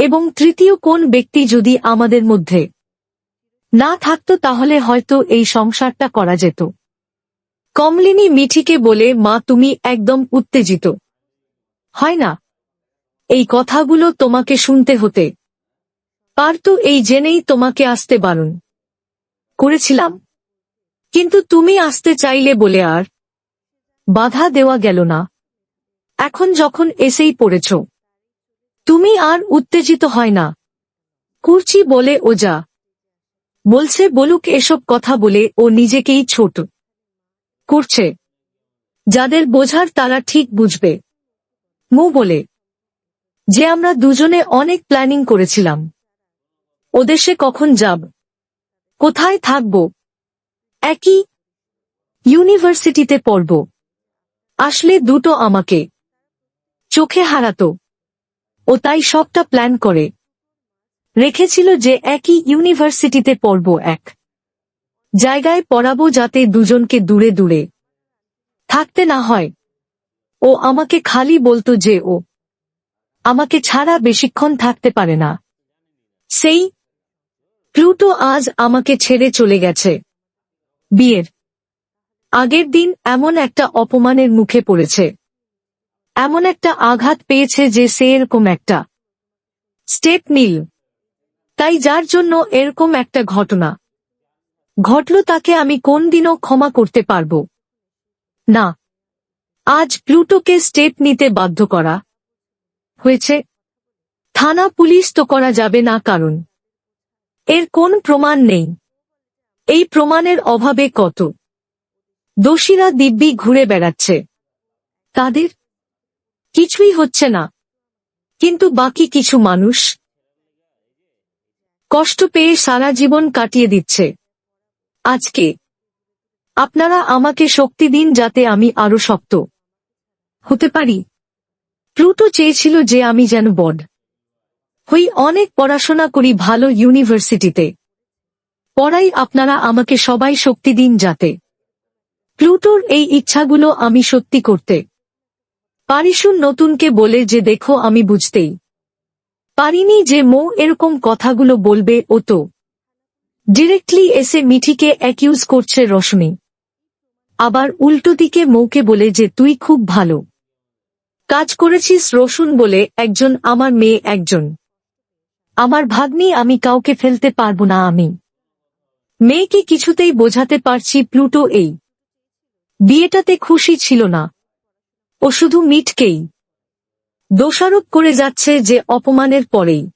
এবং তৃতীয় কোন ব্যক্তি যদি আমাদের মধ্যে না থাকতো তাহলে হয়তো এই সংসারটা করা যেত। কমলিনী মিঠিকে বলে, মা, তুমি একদম উত্তেজিত। হয় না। এই কথাগুলো তোমাকে শুনতে হতে। পারতো এই জেনেই তোমাকে আসতে বারণ করেছিলাম। কিন্তু তুমি আসতে চাইলে বলে আর বাধা দেওয়া গেল না। এখন যখন এসেই পড়েছ। তুমি আর উত্তেজিত হয় না। কুরচি বলে ও যা বলছে, বলুক এসব কথা বলে ও নিজেকেই ছোট করছে। যাদের বোঝার তারা ঠিক বুঝবে। মু বলে, যে আমরা দুজনে অনেক প্ল্যানিং করেছিলাম। ওদেশে কখন যাব? কোথায় থাকব? একই ইউনিভার্সিটিতে পড়ব। আসলে দুটো আমাকে চোখে হারাতো। ও তাই সবটা প্ল্যান করে রেখেছিল যে একই ইউনিভার্সিটিতে পড়ব এক জায়গায় পড়াবো যাতে দুজনকে দূরে দূরে। থাকতে না হয়। ও আমাকে খালি বলতো যে ও আমাকে ছাড়া বেশিক্ষণ থাকতে পারে না। সেই প্লুটো আজ আমাকে ছেড়ে চলে গেছে। বিয়ের আগের দিন এমন একটা অপমানের মুখে পড়েছে। এমন একটা আঘাত পেয়েছে যে সে এরকম একটা স্টেপ নিল। তাই যার জন্য এরকম একটা ঘটনা ঘটল তাকে আমি কোন দিনও ক্ষমা করতে পারব? না। আজ প্লুটোকে স্টেপ নিতে বাধ্য করা হয়েছে। থানা পুলিশ তো করা যাবে না কারণ এর কোন প্রমাণ নেই। এই প্রমাণের অভাবে কত দোষীরা দিব্যি ঘুরে বেড়াচ্ছে। তাদের কিছুই হচ্ছে না। কিন্তু বাকি কিছু মানুষ কষ্ট পেয়ে সারা জীবন কাটিয়ে দিচ্ছে। আজকে আপনারা আমাকে শক্তি দিন যাতে আমি আরও শক্ত হতে পারি। প্লুটো চেয়েছিল যে আমি যেন বড হই। অনেক পড়াশোনা করি ভালো ইউনিভার্সিটিতে। পড়াই আপনারা আমাকে সবাই শক্তি দিন যাতে। প্লুটোর এই ইচ্ছাগুলো আমি সত্যি করতে পারিশুন নতুনকে বলে যে দেখো আমি বুঝতেই পারিনি যে মৌ এরকম কথাগুলো বলবে ও তো। ডিরেক্টলি এসে মিঠিকে অ্যাকিউজ করছে রশ্মি। আবার উল্টো দিকে মৌকে বলে যে তুই খুব ভালো কাজ করেছিস রসুন বলে একজন আমার মেয়ে একজন। আমার ভাগ্নি আমি কাউকে ফেলতে পারব না আমি। মেয়েকে কিছুতেই বোঝাতে পারছি প্লুটো এই। বিয়েটাতে খুশি ছিল না। ও শুধু মিটকেই। দোষারোপ করে যাচ্ছে যে অপমানের পরেই।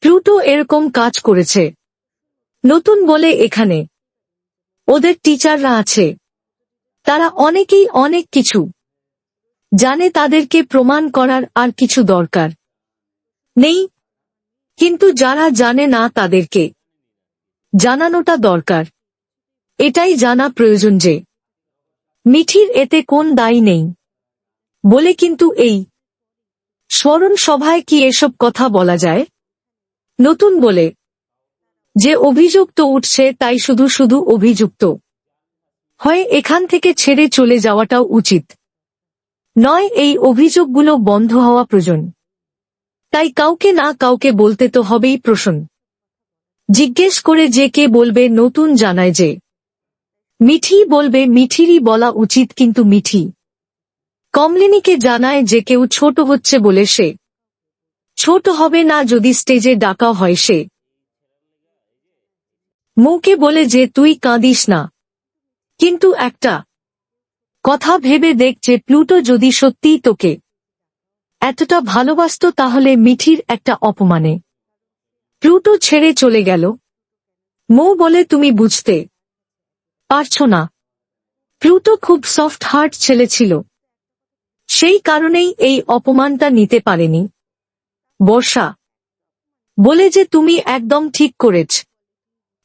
প্লুটো এরকম কাজ করেছে। নতুন বলে এখানে। ওদের টিচাররা আছে। তারা অনেকেই অনেক কিছু। জানে তাদেরকে প্রমাণ করার আর কিছু দরকার। নেই। কিন্তু যারা জানে না তাদেরকে। জানানোটা দরকার। এটাই জানা প্রয়োজন যে, মিঠির এতে কোন দায়ী নেই। বলে কিন্তু এই। স্মরণ সভায় কি এসব কথা বলা যায়? নতুন বলে, যে অভিযোগ তো উঠছে তাই শুধু শুধু অভিযুক্ত। হয় এখান থেকে ছেড়ে চলে যাওয়াটাও উচিত। নয় এই অভিযোগগুলো বন্ধ হওয়া প্রয়োজন। তাই কাউকে না কাউকে বলতে তো হবেই প্রশ্ন। জিজ্ঞেস করে যে কে বলবে নতুন জানায় যে। মিঠি বলবে, মিঠিরই বলা উচিত কিন্তু মিঠি। কমলিনীকে জানায় যে কেউ ছোট হচ্ছে বলে সে। ছোট হবে না যদি স্টেজে ডাকা হয় সে। মৌকে বলে যে, তুই কাঁদিস না। কিন্তু একটা কথা ভেবে দেখ যে, প্লুটো যদি সত্যিই তোকে এতটা ভালোবাসত তাহলে মিঠির একটা অপমানে। প্লুটো ছেড়ে চলে গেল। মৌ বলে, তুমি বুঝতে পারছ না। প্লুটো খুব সফট হার্ট ছেলে ছিল। সেই কারণেই এই অপমানটা নিতে পারেনি। বর্ষা, বলে যে তুমি একদম ঠিক করেছ।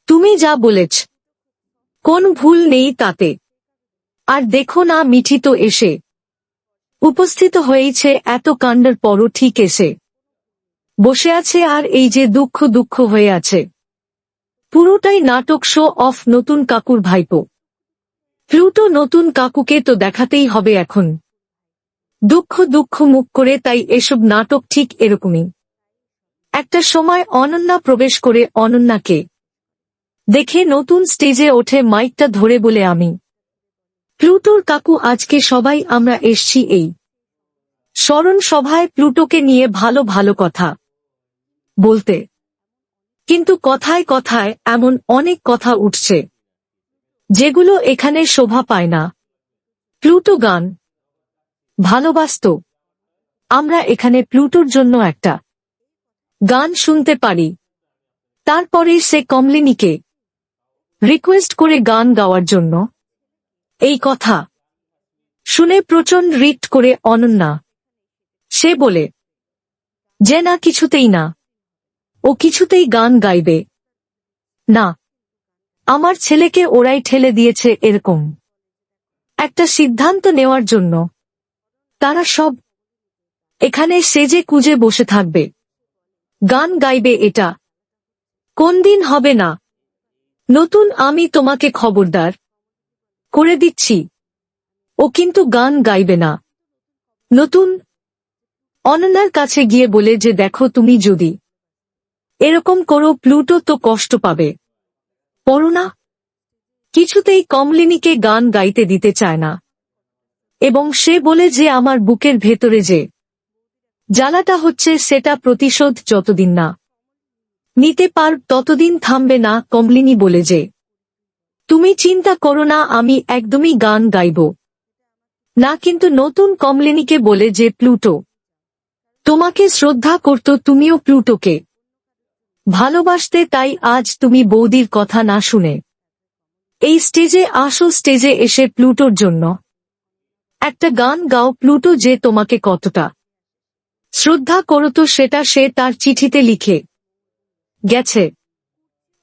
তুমি যা বলেছ। কোন ভুল নেই তাতে। আর দেখো না মিঠি তো এসে। উপস্থিত হয়েছে এত কাণ্ডের পরও ঠিক এসে। বসে আছে আর এই যে দুঃখ দুঃখ হয়ে আছে। পুরোটাই নাটক শো অফ নতুন কাকুর ভাইপো। প্লুটো নতুন কাকুকে তো দেখাতেই হবে এখন। দুঃখ দুঃখ মুখ করে তাই এসব নাটক ঠিক এরকমই। একটা সময় অনন্যা প্রবেশ করে অনন্যাকে দেখে নতুন স্টেজে ওঠে মাইকটা ধরে বলে আমি। প্লুটোর কাকু আজকে সবাই আমরা এসছি এই। স্মরণ সভায় প্লুটোকে নিয়ে ভালো ভালো কথা বলতে। কিন্তু কথায় কথায় এমন অনেক কথা উঠছে, যেগুলো এখানে শোভা পায় না। প্লুটো গান ভালোবাসত। আমরা এখানে প্লুটোর জন্য একটা গান শুনতে পারি। তারপরে সে কমলিনীকে রিকোয়েস্ট করে গান গাওয়ার জন্য। এই কথা শুনে প্রচণ্ড রিট করে অনন্যা। সে বলে, যে না কিছুতেই না, ও কিছুতেই গান গাইবে। না, আমার ছেলেকে ওরাই ঠেলে দিয়েছে এরকম। একটা সিদ্ধান্ত নেওয়ার জন্য তারা সব এখানে সেজে কুজে বসে থাকবে। গান গাইবে এটা। কোন দিন হবে না? নতুন আমি তোমাকে খবরদার করে দিচ্ছি। ও কিন্তু গান গাইবে না। নতুন অনন্যার কাছে গিয়ে বলে যে দেখো তুমি যদি এরকম করো, প্লুটো তো কষ্ট পাবে। পড়ো না। কিছুতেই কমলিনীকে গান গাইতে দিতে চায় না। এবং সে বলে যে আমার বুকের ভেতরে যে জ্বালাটা হচ্ছে সেটা প্রতিশোধ যতদিন না নিতে পার ততদিন থামবে না, কমলিনী বলে যে, তুমি চিন্তা করো না, আমি একদমই গান গাইব। না, কিন্তু নতুন কমলিনীকে বলে যে, প্লুটো, তোমাকে শ্রদ্ধা করত তুমিও প্লুটোকে। ভালোবাসতে তাই আজ তুমি বৌদির কথা না শুনে। এই স্টেজে আসো স্টেজে এসে প্লুটোর জন্য একটা গান গাও প্লুটো যে তোমাকে কতটা। শ্রদ্ধা করতো সেটা সে তার চিঠিতে লিখে। গেছে।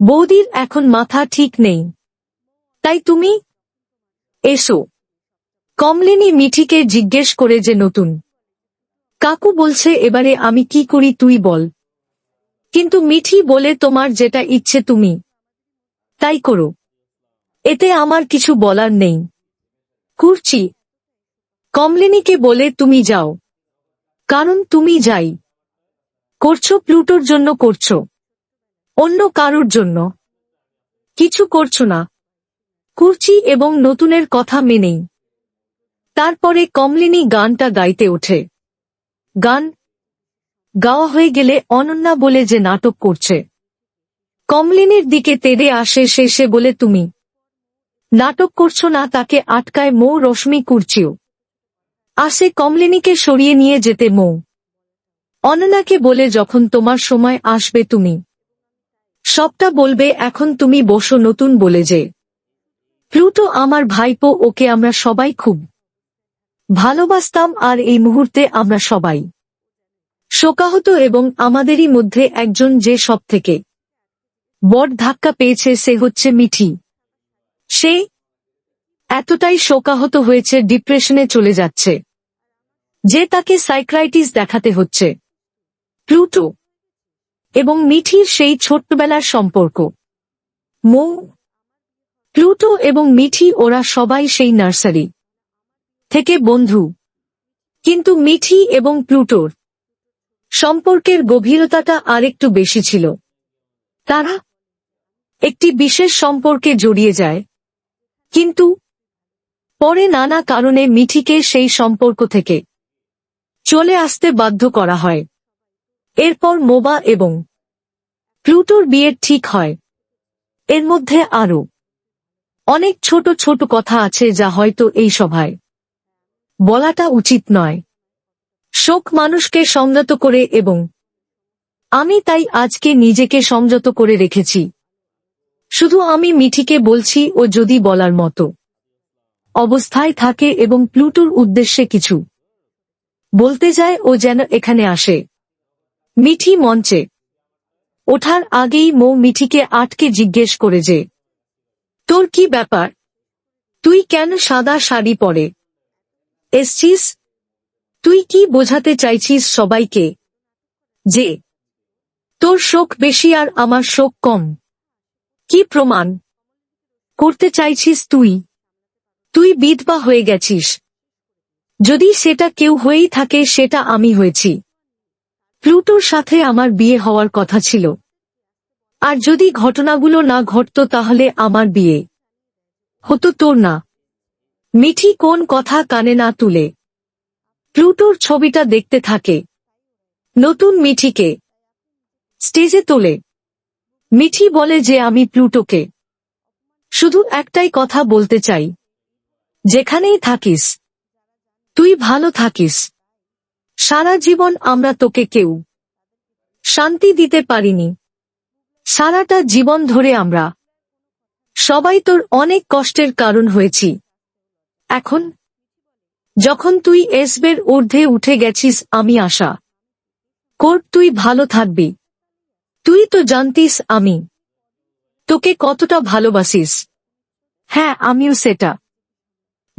বৌদির এখন মাথা ঠিক নেই। তাই তুমি? এসো। কমলিনী মিঠিকে জিজ্ঞেস করে যে নতুন। কাকু বলছে এবারে আমি কি করি তুই বল। কিন্তু মিঠি বলে তোমার যেটা ইচ্ছে তুমি। তাই করো। এতে আমার কিছু বলার নেই। কুরচি কমলিনীকে বলে, তুমি যাও। কারণ তুমি যাই। করছ প্লুটোর জন্য করছ। অন্য কারুর জন্য। কিছু করছ না। কুরচি এবং নতুনের কথা মেনেই। তারপরে কমলিনী গানটা গাইতে ওঠে। গান গাওয়া হয়ে গেলে অনন্যা বলে যে নাটক করছে। কমলিনীর দিকে তেড়ে আসে সে বলে, তুমি নাটক করছ না, তাকে আটকায় মৌ রশ্মি কুরচিও। আসে কমলিনীকে সরিয়ে নিয়ে যেতে মৌ। অননাকে বলে, যখন তোমার সময় আসবে তুমি। সবটা বলবে, এখন তুমি বসো নতুন বলে যে। প্লুটো আমার ভাইপো, ওকে আমরা সবাই খুব ভালোবাসতাম আর এই মুহূর্তে আমরা সবাই শোকাহত এবং আমাদেরই মধ্যে একজন যে সব থেকে বড় ধাক্কা পেয়েছে সে হচ্ছে মিঠি। সে এতটাই শোকাহত হয়েছে, ডিপ্রেশনে চলে যাচ্ছে। যে তাকে সাইক্রাইটিস দেখাতে হচ্ছে। প্লুটো এবং মিঠির সেই ছোট্টবেলার সম্পর্ক। মৌ, প্লুটো এবং মিঠি ওরা সবাই সেই নার্সারি থেকে বন্ধু। কিন্তু মিঠি এবং প্লুটোর সম্পর্কের গভীরতাটা আরেকটু বেশি ছিল। তারা একটি বিশেষ সম্পর্কে জড়িয়ে যায়। কিন্তু পরে নানা কারণে মিঠিকে সেই সম্পর্ক থেকে চলে আসতে বাধ্য করা হয়। এরপর মোবা এবং প্লুটোর বিয়ের ঠিক হয়। এর মধ্যে আরও অনেক ছোট ছোট কথা আছে যা হয়তো এই সভায় বলাটা উচিত নয়। শোক মানুষকে সংযত করে এবং আমি তাই আজকে নিজেকে সংযত করে রেখেছি। শুধু আমি মিঠিকে বলছি ও যদি বলার মতো। অবস্থায় থাকে এবং প্লুটোর উদ্দেশ্যে কিছু বলতে যায় ও যেন এখানে আসে। মিঠি মঞ্চে ওঠার আগেই মৌ মিঠিকে আটকে জিজ্ঞেস করে যে, তোর কি ব্যাপার? তুই কেন সাদা শাড়ি পরে? এসছিস? তুই কি বোঝাতে চাইছিস সবাইকে যে, তোর শোক বেশি আর আমার শোক কম? কি প্রমাণ করতে চাইছিস তুই? তুই বিধবা হয়ে গেছিস। যদি সেটা কেউ হয়েই থাকে, সেটা আমি হয়েছি। প্লুটোর সাথে আমার বিয়ে হওয়ার কথা ছিল। আর যদি ঘটনাগুলো না ঘটতো, তাহলে আমার বিয়ে হতো তোর না। মিঠি কোন কথা কানে না তুলে। প্লুটোর ছবিটা দেখতে থাকে। নতুন মিঠিকে স্টেজে তোলে। মিঠি বলে যে আমি প্লুটোকে। শুধু একটাই কথা বলতে চাই। যেখানেই থাকিস, তুই ভালো থাকিস। সারা জীবন আমরা তোকে কেউ শান্তি দিতে পারিনি। সারাটা জীবন ধরে আমরা সবাই তোর অনেক কষ্টের কারণ হয়েছি। এখন যখন তুই এসবের ঊর্ধ্বে উঠে গেছিস, আমি আশা কোর্ট তুই ভালো থাকবি। তুই তো জানতিস আমি তোকে কতটা ভালোবাসিস। হ্যাঁ আমিও সেটা।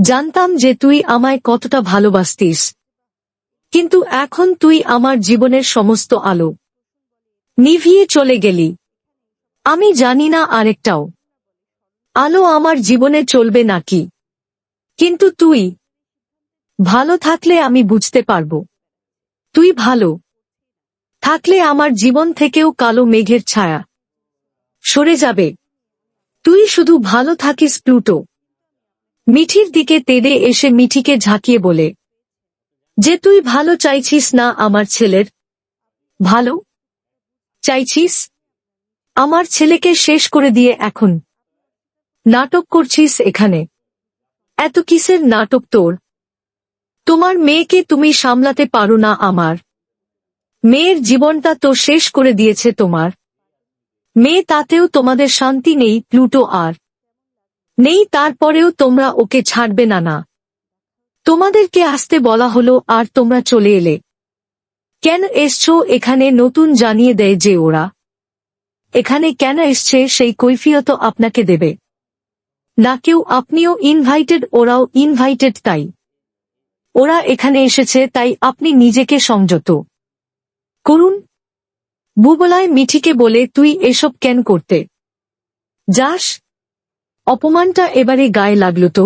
জানতাম যে তুই আমায় কতটা ভালোবাসতিস। কিন্তু এখন তুই আমার জীবনের সমস্ত আলো। নিভিয়ে চলে গেলি। আমি জানি না আরেকটাও। আলো আমার জীবনে চলবে নাকি? কিন্তু তুই ভালো থাকলে আমি বুঝতে পারব। তুই ভালো থাকলে আমার জীবন থেকেও কালো মেঘের ছায়া সরে যাবে। তুই শুধু ভালো থাকিস, প্লুটো। মিঠির দিকে তেড়ে এসে মিঠিকে ঝাঁকিয়ে বলে, যে তুই ভালো চাইছিস না আমার ছেলের? ভালো? চাইছিস? আমার ছেলেকে শেষ করে দিয়ে এখন। নাটক করছিস এখানে। এত কিসের নাটক তোর? তোমার মেয়েকে তুমি সামলাতে পারো না আমার। মেয়ের জীবনটা তো শেষ করে দিয়েছে তোমার। মেয়ে তাতেও তোমাদের শান্তি নেই, প্লুটো আর। নেই, তারপরেও তোমরা ওকে ছাড়বে না না। তোমাদেরকে আসতে বলা হলো, আর তোমরা চলে এলে। কেন এসছো এখানে নতুন জানিয়ে দেয় যে ওরা? এখানে কেন এসছে সেই কৈফিয়ত আপনাকে দেবে। না কেউ, আপনিও ইনভাইটেড ওরাও ইনভাইটেড তাই। ওরা এখানে এসেছে, তাই আপনি নিজেকে সংযত। করুন। বুবলায় মিঠিকে বলে, তুই এসব কেন করতে? যাস অপমানটা এবারে গায়ে লাগল তো?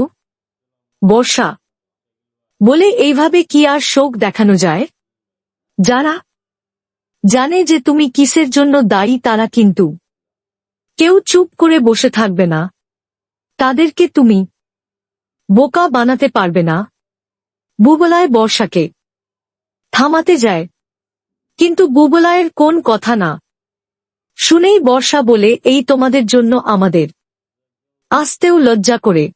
বর্ষা, বলে এইভাবে কি আর শোক দেখানো যায়? যারা জানে যে তুমি কিসের জন্য দায়ী তারা কিন্তু কেউ চুপ করে বসে থাকবে না। তাদেরকে তুমি বোকা বানাতে পারবে না। বুবলায় বর্ষাকে থামাতে যায়, কিন্তু বুবলায়ের কোন কথা না। শুনেই বর্ষা বলে, এই তোমাদের জন্য আমাদের আসতেও লজ্জা করে।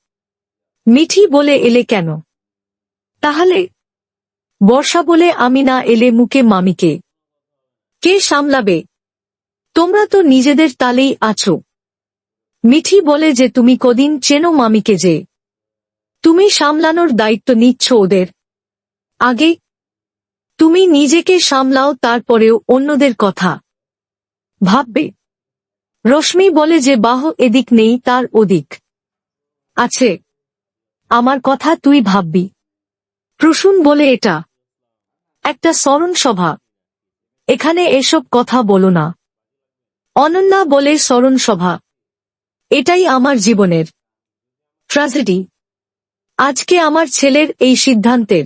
মিঠি বলে, এলে কেন? তাহলে বর্ষা বলে আমি না এলে মুখে মামিকে? কে সামলাবে? তোমরা তো নিজেদের তালেই আছো। মিঠি বলে যে, তুমি কদিন চেনো মামিকে যে। তুমি সামলানোর দায়িত্ব নিচ্ছ ওদের। আগে তুমি নিজেকে সামলাও, তারপরেও অন্যদের কথা ভাববে। রশ্মি বলে যে বাহ এদিক নেই, তার ওদিক। আছে। আমার কথা তুই ভাববি। প্রসূন বলে এটা। একটা স্মরণ সভা। এখানে এসব কথা বলো না। অনন্যা বলে স্মরণ সভা। এটাই আমার জীবনের। ট্রাজেডি আজকে আমার ছেলের এই সিদ্ধান্তের।